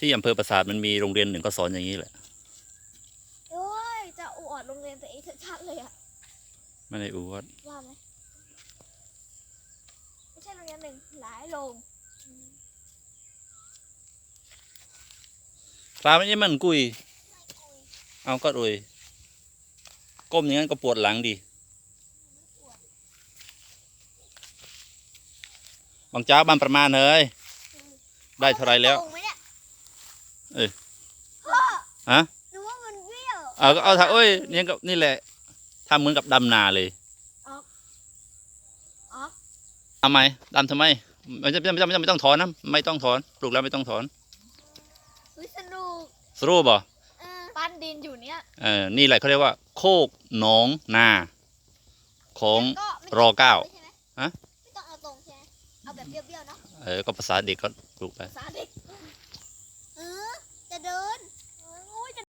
ที่อำเภอปราสาทมันมีโรงเรียนหนึ่งก็สอนอย่างนี้แหละ โอ้ย จะอวดโรงเรียนตัวเองชัดๆเลยอะไม่ได้อวดว่าไหมไม่ใช่โรงเรียนหนึ่งหลายโรงปลาไม่ใช่มันกุย เอาก็รุยก้มอย่างนั้นก็ปวดหลังดีบางเจ้าบ้านประมาณเฮ้ยได้เท่าไรแล้ว ตรงไหมเนี่ยเอ้ยพ่อฮะหนูว่ามันเบี้ยวเอาก็เอาถ้าเอ้ยนี่ก็นี่แหละทำเหมือนกับดำนาเลยอ๋อทำไมดำทำไมไม่จำไม่จำไม่จำไม่ต้องถอนนะไม่ต้องถอนปลูกแล้วไม่ต้องถอนวิสนุกสรุปบ่เออปั้นดินอยู่เนี่ยเออนี่แหละเขาเรียกว่า โคกหนองนา ของก็ไม่รอเก้า ใช่ไหมฮะ ไม่ต้องเอาตรงใช่ไหมเอาแบบเบี้ยวๆเนาะเออก็ภาษาเด็กก็ปลูกไปภาษาเด็ก